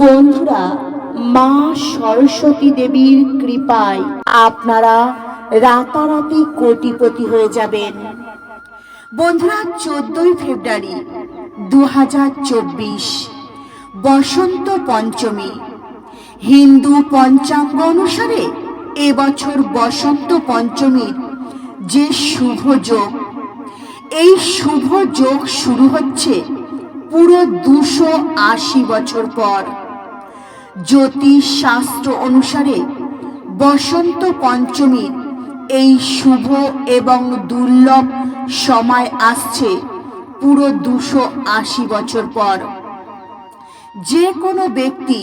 বন্ধুরা, মা সরস্বতী দেবীর কৃপায় আপনারা রাতারাতি কোটিপতি হয়ে যাবেন। বন্ধুরা, চোদ্দই ফেব্রুয়ারি দু হাজার চব্বিশ, বসন্ত পঞ্চমী। হিন্দু পঞ্চাঙ্গ অনুসারে এবছর বসন্ত পঞ্চমীর যে শুভ যোগ, এই শুভ যোগ শুরু হচ্ছে পুরো দুশো আশি বছর পর। জ্যোতিষ শাস্ত্র অনুসারে বসন্ত পঞ্চমীর এই শুভ এবং দুর্লভ সময় আসছে পুরো দুশো আশি বছর পর। যে কোনো ব্যক্তি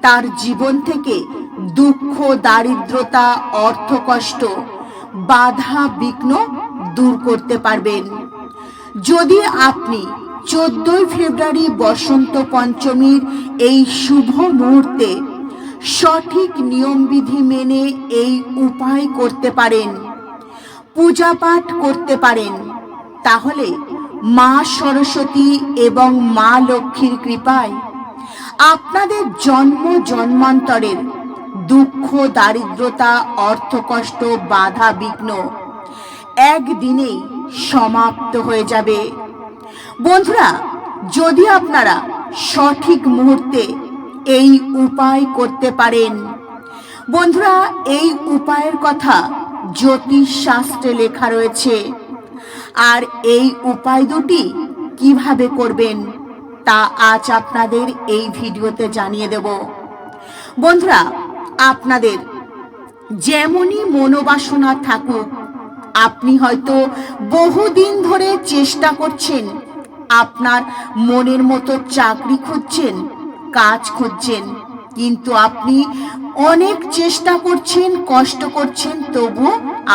তার জীবন থেকে দুঃখ, দারিদ্রতা, অর্থকষ্ট, বাধা, বিঘ্ন দূর করতে পারবেন। যদি আপনি চোদ্দই ফেব্রুয়ারি বসন্ত পঞ্চমীর এই শুভ মুহূর্তে সঠিক নিয়মবিধি মেনে এই উপায় করতে পারেন পূজা পাঠ করতে পারেন, তাহলে মা সরস্বতী এবং মা লক্ষ্মীর কৃপায় আপনাদের জন্ম জন্মান্তরের দুঃখ, দারিদ্রতা, অর্থকষ্ট, বাধা, বিঘ্ন একদিনেই সমাপ্ত হয়ে যাবে। বন্ধুরা, যদি আপনারা সঠিক মুহূর্তে এই উপায় করতে পারেন, বন্ধুরা, এই উপায়ের কথা জ্যোতিষ শাস্ত্রে লেখা রয়েছে। আর এই উপায় দুটি কীভাবে করবেন, তা আজ আপনাদের এই ভিডিওতে জানিয়ে দেব। বন্ধুরা, আপনাদের যেমনই মনোবাসনা থাকুক আপনি হয়তো বহুদিন ধরে চেষ্টা করছেন, আপনার মনের মতো চাকরি খুঁজছেন, কাজ খুঁজছেন, কিন্তু আপনি অনেক চেষ্টা করছেন, কষ্ট করছেন তবু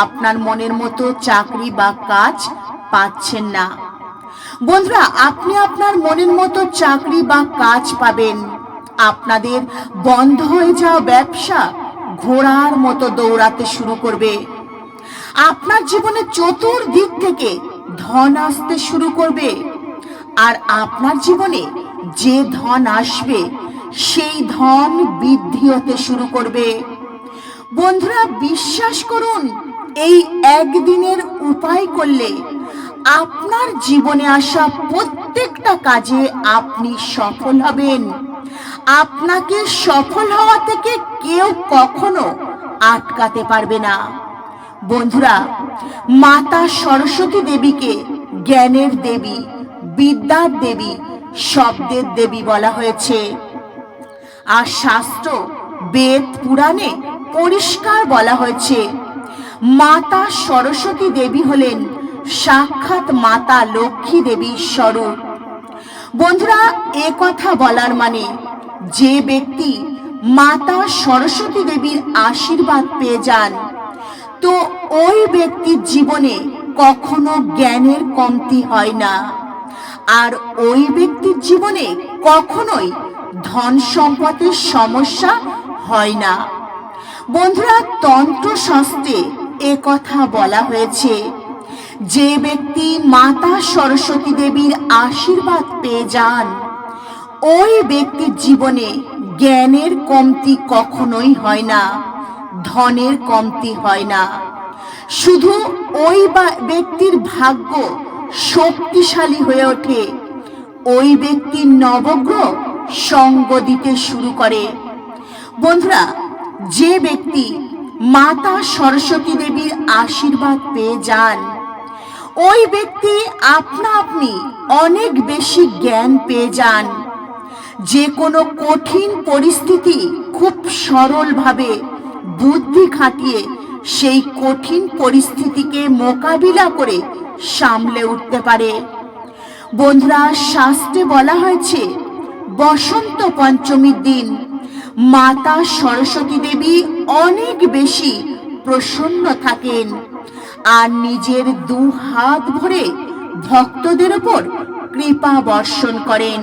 আপনার মনের মতো চাকরি বা কাজ পাচ্ছেন না। বন্ধুরা, আপনি আপনার মনের মতো চাকরি বা কাজ পাবেন। আপনাদের বন্ধ হয়ে যাওয়া ব্যবসা ঘোড়ার মতো দৌড়াতে শুরু করবে। আপনার জীবনে চতুর্দিক থেকে ধন আসতে শুরু করবে। আর আপনার জীবনে যে ধন আসবে, সেই ধন বৃদ্ধি হতে শুরু করবে। বন্ধুরা, বিশ্বাস করুন, এই একদিনের উপায় করলে আপনার জীবনে আসা প্রত্যেকটা কাজে আপনি সফল হবেন। আপনাকে সফল হওয়া থেকে কেউ কখনো আটকাতে পারবে না। বন্ধুরা, মাতা সরস্বতী দেবীকে জ্ঞানের দেবী, বিদ্যার দেবী, শব্দের দেবী বলা হয়েছে। আর শাস্ত্র, বেদ, পুরাণে পরিষ্কার বলা হয়েছে, মাতা সরস্বতী দেবী হলেন সাক্ষাৎ মাতা লক্ষ্মী দেবীর স্বরূপ বন্ধুরা, এ কথা বলার মানে যে ব্যক্তি মাতা সরস্বতী দেবীর আশীর্বাদ পেয়ে যান তো ওই ব্যক্তির জীবনে কখনো জ্ঞানের কমতি হয় না। আর ওই ব্যক্তির জীবনে কখনোই ধন সম্পদের সমস্যা হয় না। বন্ধুরা তন্ত্র শাস্ত্রে এ কথা বলা হয়েছে, যে ব্যক্তি মাতা সরস্বতী দেবীর আশীর্বাদ পেয়ে যান, ওই ব্যক্তির জীবনে জ্ঞানের কমতি কখনোই হয় না। ধনের কমতি হয় না। শুধু ওই ব্যক্তির ভাগ্য শক্তিশালী হয়ে ওঠে। ওই ব্যক্তির নবগ্রহ সঙ্গ দিতে শুরু করে। বন্ধুরা, যে ব্যক্তি মাতা সরস্বতী দেবীর আশীর্বাদ পেয়ে যান, ওই ব্যক্তি আপনা আপনি অনেক বেশি জ্ঞান পেয়ে যান। যে কোনো কঠিন পরিস্থিতি খুব সরলভাবে বুদ্ধি খাটিয়ে সেই কঠিন পরিস্থিতিকে মোকাবিলা করে সামলে উঠতে পারে। বন্ধুরা, শাস্ত্রে বলা হয়েছে, বসন্ত পঞ্চমীর দিন মাতা সরস্বতী দেবী অনেক বেশি প্রসন্ন থাকেন আর নিজের দু হাত ভরে ভক্তদের উপর কৃপা বর্ষণ করেন।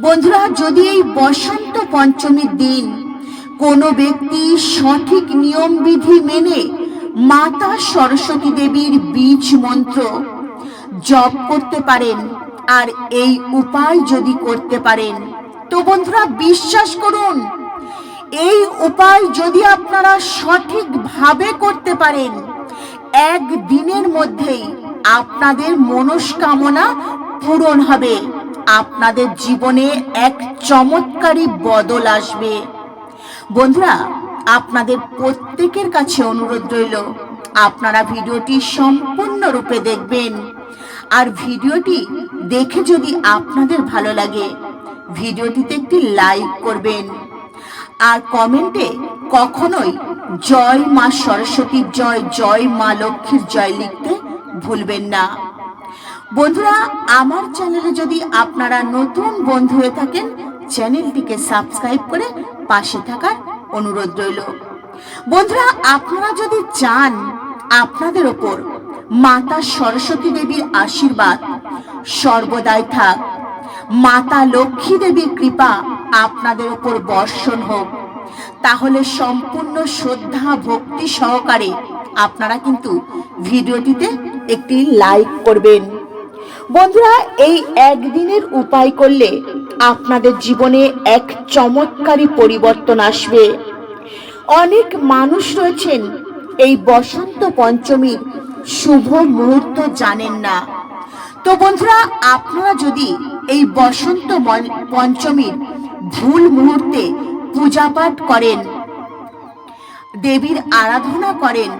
বন্ধুরা, যদি এই বসন্ত পঞ্চমীর দিন কোনো ব্যক্তি সঠিক নিয়মবিধি মেনে মাতা সরস্বতী দেবীর বীজ মন্ত্র জপ করতে পারেন, আর এই উপায় যদি করতে পারেন, তো বন্ধুরা বিশ্বাস করুন, এই উপায় যদি আপনারা সঠিকভাবে করতে পারেন, এক দিনের মধ্যেই আপনাদের মনস্কামনা পূরণ হবে। আপনাদের জীবনে এক চমৎকারী বদল আসবে। বন্ধুরা, আপনাদের প্রত্যেকের কাছে অনুরোধ রইল, আপনারা ভিডিওটি সম্পূর্ণরূপে দেখবেন। আর ভিডিওটি দেখে যদি আপনাদের ভালো লাগে, ভিডিওটিতে একটি লাইক করবেন। আর কমেন্টে কখনোই জয় মা সরস্বতীর জয় জয় মা লক্ষ্মীর জয় লিখতে ভুলবেন না। বন্ধুরা, আমার চ্যানেলে যদি আপনারা নতুন বন্ধু হয়ে থাকেন চ্যানেলটিকে সাবস্ক্রাইব করে পাশে থাকার অনুরোধ রইল। বন্ধুরা, আপনারা যদি চান আপনাদের ওপর মাতা সরস্বতী দেবীর আশীর্বাদ, সর্বদাই থাক। মাতা লক্ষ্মী দেবীর কৃপা আপনাদের ওপর বর্ষণ হোক। তাহলে সম্পূর্ণ শ্রদ্ধা, ভক্তি সহকারে আপনারা কিন্তু ভিডিওটিতে একটি লাইক করবেন। বন্ধুরা, এই একদিনের উপায় করলে আপনাদের জীবনে এক চমৎকারী পরিবর্তন আসবে। অনেক মানুষ রয়েছেন, এই বসন্ত পঞ্চমীর শুভ মুহূর্ত জানেন না। তো বন্ধুরা, আপনারা যদি এই বসন্ত পঞ্চমীর ভুল মুহূর্তে পূজা পাঠ করেন, দেবীর আরাধনা করেন,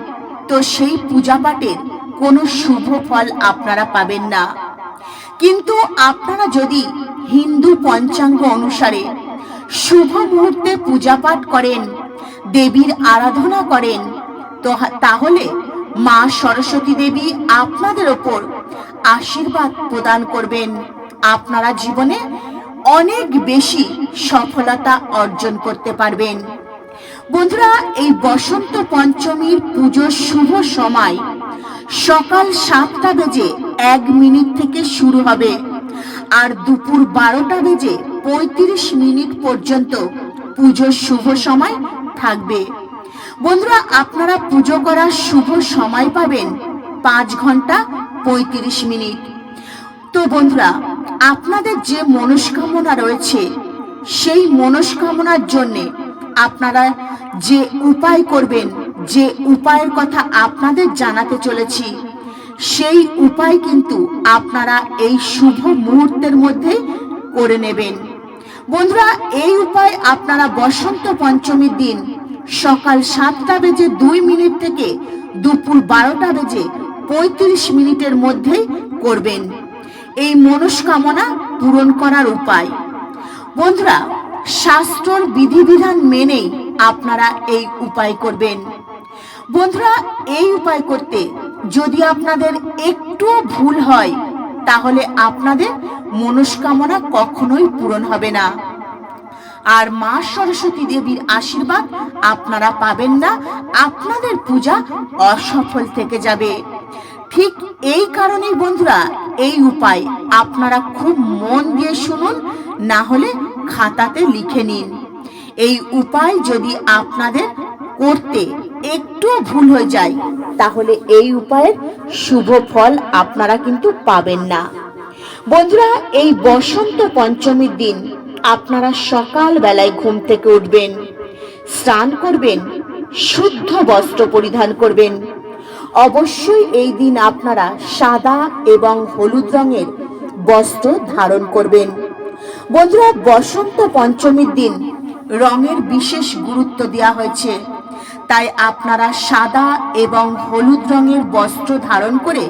তো সেই পূজা পাঠের কোনো শুভ ফল আপনারা পাবেন না। কিন্তু আপনারা যদি হিন্দু পঞ্চাঙ্গ অনুসারে শুভ মুহূর্তে পূজা পাঠ করেন, দেবীর আরাধনা করেন তো তাহলে মা সরস্বতী দেবী আপনাদের ওপর আশীর্বাদ প্রদান করবেন। আপনারা জীবনে অনেক বেশি সফলতা অর্জন করতে পারবেন। বন্ধুরা, এই বসন্ত পঞ্চমীর পুজোর শুভ সময় সকাল সাতটা বেজে এক মিনিট থেকে শুরু হবে। আর দুপুর বারোটা বেজে পঁয়ত্রিশ মিনিট পর্যন্ত পুজোর শুভ সময় থাকবে। বন্ধুরা, আপনারা পুজো করার শুভ সময় পাবেন পাঁচ ঘণ্টা পঁয়ত্রিশ মিনিট। তো বন্ধুরা, আপনাদের যে মনস্কামনা রয়েছে, সেই মনস্কামনার জন্যে আপনারা যে উপায় করবেন যে উপায়ের কথা আপনাদের জানাতে চলেছি, সেই উপায় কিন্তু আপনারা এই শুভ মুহূর্তের মধ্যে করে নেবেন। বন্ধুরা, এই উপায় আপনারা বসন্ত পঞ্চমীর দিন সকাল সাতটা বেজে দুই মিনিট থেকে দুপুর বারোটা বেজে পঁয়ত্রিশ মিনিটের মধ্যেই করবেন। এই মনস্কামনা পূরণ করার উপায়। বন্ধুরা, শাস্ত্রর বিধিবিধান মেনেই আপনারা এই উপায় করবেন। বন্ধুরা, এই উপায় করতে যদি আপনাদের একটু ভুল হয়, তাহলে আপনাদের মনস্কামনা কখনোই পূরণ হবে না। আর মা সরস্বতী দেবীর আশীর্বাদ আপনারা পাবেন না, আপনাদের পূজা অসফল থেকে যাবে। ঠিক এই কারণেই বন্ধুরা, এই উপায় আপনারা খুব মন দিয়ে শুনুন, না হলে খাতাতে লিখে নিন। এই উপায় যদি আপনাদের করতে একটু ভুল হয়ে যায়, তাহলে এই উপায়ের শুভ ফল আপনারা কিন্তু পাবেন না। বন্ধুরা, এই বসন্ত পঞ্চমীর দিন আপনারা সকাল বেলায় ঘুম থেকে উঠবেন, স্নান করবেন, শুদ্ধ বস্ত্র পরিধান করবেন। অবশ্যই এই দিন আপনারা সাদা এবং হলুদ রঙের বস্ত্র ধারণ করবেন। বন্ধুরা, বসন্ত পঞ্চমীর দিন রঙের বিশেষ গুরুত্ব দেওয়া হয়েছে। তাই আপনারা সাদা এবং হলুদ রঙের বস্ত্র ধারণ করে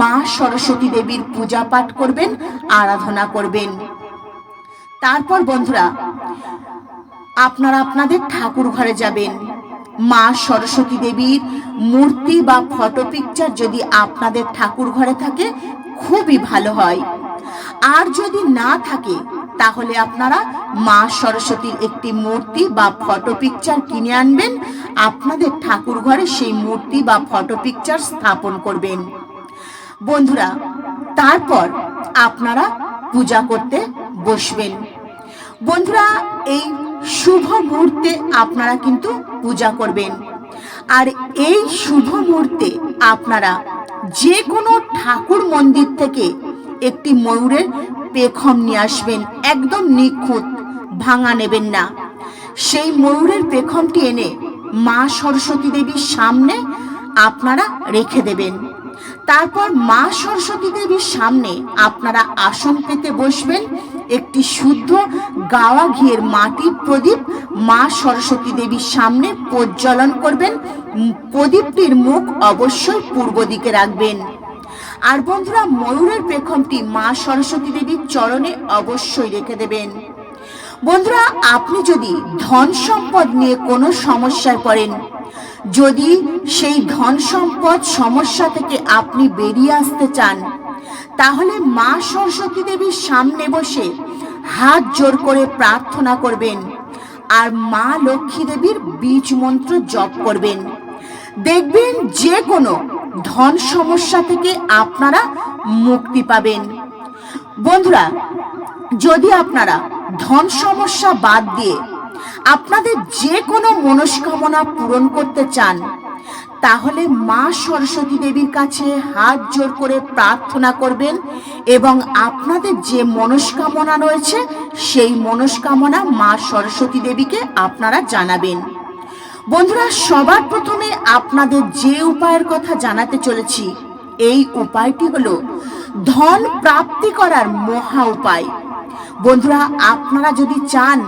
মা সরস্বতী দেবীর পূজা পাঠ করবেন, আরাধনা করবেন। তারপর বন্ধুরা, আপনারা আপনাদের ঠাকুর ঘরে যাবেন। মা সরস্বতী দেবীর মূর্তি বা ফটো পিকচার যদি আপনাদের ঠাকুর ঘরে থাকে, খুবই ভালো হয়। আর যদি না থাকে তাহলে আপনারা মা সরস্বতীর একটি মূর্তি বা ফটো পিকচার কিনে আনবেন। আপনাদের ঠাকুর ঘরে সেই মূর্তি বা ফটো পিকচার স্থাপন করবেন। বন্ধুরা, তারপর আপনারা পূজা করতে বসবেন। বন্ধুরা, এই শুভ মুহূর্তে আপনারা কিন্তু পূজা করবেন। আর এই শুভ মুহূর্তে আপনারা যে কোনো ঠাকুর মন্দির থেকে একটি ময়ূরের পেখম নিয়ে আসবেন। একদম নিখুঁত। ভাঙা নেবেন না। সেই ময়ূরের পেখমটি এনে মা সরস্বতী দেবীর সামনে আপনারা রেখে দেবেন। তারপর মা সরস্বতী দেবীর সামনে আপনারা আসন পেতে বসবেন। একটি শুদ্ধ গাওয়া ঘিয়ের মাটির প্রদীপ মা সরস্বতী দেবীর সামনে প্রজ্বলন করবেন। প্রদীপটির মুখ অবশ্যই পূর্ব দিকে রাখবেন। আর বন্ধুরা, ময়ূরের পেখমটি মা সরস্বতী দেবীর চরণে অবশ্যই রেখে দেবেন। বন্ধুরা, আপনি যদি ধন সম্পদ নিয়ে কোনো সমস্যায় পড়েন, যদি সেই ধন সম্পদ সমস্যা থেকে আপনি বেরিয়ে আসতে চান, তাহলে মা সরস্বতী দেবীর সামনে বসে হাত জোর করে প্রার্থনা করবেন আর মা লক্ষ্মী দেবীর বীজ মন্ত্র জপ করবেন। দেখবেন যে কোনো ধন সমস্যা থেকে আপনারা মুক্তি পাবেন। বন্ধুরা, যদি আপনারা ধন সমস্যা বাদ দিয়ে আপনাদের যে কোনো মনস্কামনা পূরণ করতে চান, তাহলে মা সরস্বতী দেবীর কাছে হাত জোর করে প্রার্থনা করবেন এবং আপনাদের যে মনস্কামনা রয়েছে, সেই মনস্কামনা মা সরস্বতী দেবীকে আপনারা জানাবেন। বন্ধুরা, সবার প্রথমে আপনাদের যে উপায়ের কথা জানাতে চলেছি, এই উপায়টি হলো ধন প্রাপ্তি করার মহা উপায়। বন্ধুরা, আপনারা যদি চান,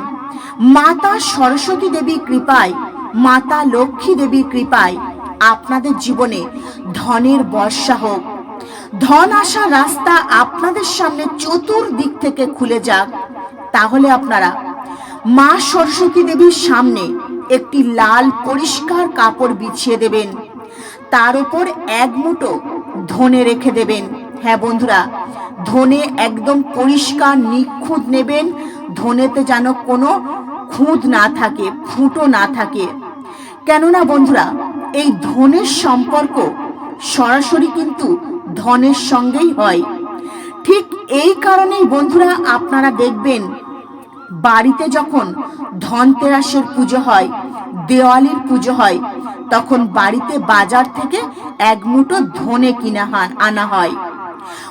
মাতা সরস্বতী দেবীর কৃপায়, মাতা লক্ষ্মী দেবীর কৃপায় আপনাদের জীবনে ধনের বর্ষা হোক। ধন আসার রাস্তা আপনাদের সামনে চতুর্দিক থেকে খুলে যাক। তাহলে আপনারা মা সরস্বতী দেবীর সামনে একটি লাল পরিষ্কার কাপড় বিছিয়ে দেবেন। তার উপর এক মুঠো ধনে রেখে দেবেন। হ্যাঁ বন্ধুরা, ধনে একদম পরিষ্কার নিখুঁত নেবেন। ধনেতে যেন কোনো খুঁত না থাকে, ফুটো না থাকে। কেননা বন্ধুরা, এই ধনের সম্পর্ক সরাসরি কিন্তু ধনের সঙ্গেই হয়। ঠিক এই কারণেই বন্ধুরা আপনারা দেখবেন বাড়িতে যখন ধনতেরাসের পুজো হয়, দেওয়ালির পুজো হয়, তখন বাড়িতে বাজার থেকে এক মুঠো ধনে কিনা আনা হয়।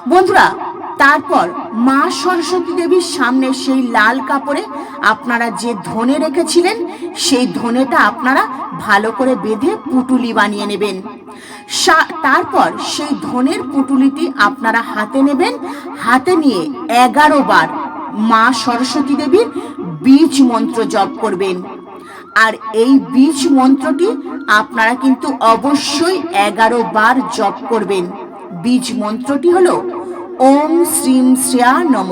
বন্ধুরা, তারপর মা সরস্বতী দেবীর সামনে সেই লাল কাপড়ে আপনারা যে ধনে রেখেছিলেন, সেই ধনেটা আপনারা ভালো করে বেঁধে পুটুলি বানিয়ে নেবেন। তারপর সেই ধনের পুটুলিটি আপনারা হাতে নেবেন, হাতে নিয়ে এগারো বার মা সরস্বতী দেবীর বীজ মন্ত্র জপ করবেন। আর এই বীজ মন্ত্রটি আপনারা কিন্তু অবশ্যই এগারো বার জপ করবেন। বীজ মন্ত্রটি হলো, ওম শ্রীম শ্রেয়া নম,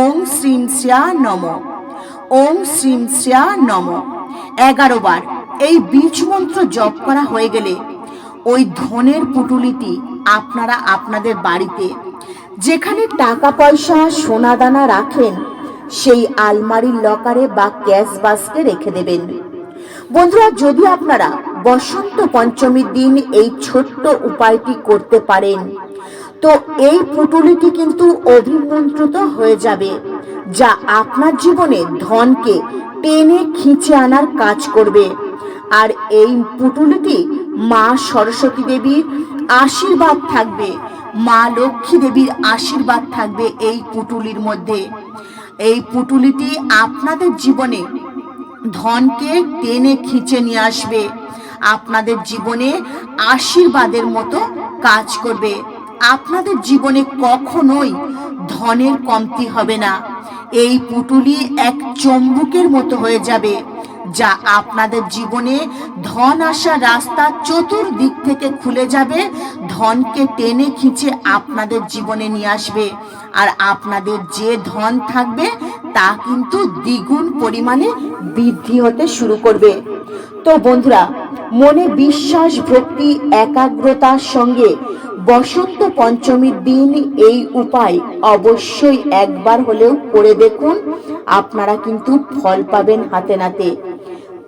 ওম শ্রীম শ্রেয়া নম, ওম শ্রীম শ্রেয়া নম। এগারো বার এই বীজ মন্ত্র জপ করা হয়ে গেলে ওই ধনের পুটুলিটি আপনারা আপনাদের বাড়িতে যেখানে টাকা পয়সা সোনা দানা রাখেন, সেই আলমারির লকারে বা ক্যাশ বাস্কে রেখে দেবেন। বন্ধুরা, যদি আপনারা বসন্ত পঞ্চমীর দিন এই ছোট্ট উপায়টি করতে পারেন, তো এই পুটুলিটি কিন্তু অভিমন্ত্রিত হয়ে যাবে, যা আপনার জীবনে ধনকে টেনে খিঁচে আনার কাজ করবে। আর এই পুটুলিটি মা সরস্বতী দেবীর আশীর্বাদ থাকবে। মা লক্ষ্মী দেবীর আশীর্বাদ থাকবে এই পুটুলির মধ্যে। এই পুটুলিটি আপনাদের জীবনে ধনকে টেনে খিঁচে নিয়ে আসবে। আপনাদের জীবনে আশীর্বাদের মতো কাজ করবে। আপনাদের জীবনে কখনোই ধনের কমতি হবে না। এই পুটুলি এক চম্বুকের মতো হয়ে যাবে। যা আপনাদের জীবনে ধন আসার রাস্তা চতুর্দিক থেকে খুলে যাবে, ধনকে টেনে খিঁচে আপনাদের জীবনে নিয়ে আসবে। আর আপনাদের যে ধন থাকবে, তা কিন্তু দ্বিগুণ পরিমাণে বৃদ্ধি হতে শুরু করবে। তো বন্ধুরা, মনে বিশ্বাস, ভক্তি, একাগ্রতার সঙ্গে বসন্ত পঞ্চমীর দিন এই উপায় অবশ্যই একবার হলেও করে দেখুন। আপনারা কিন্তু ফল পাবেন হাতে নাতে।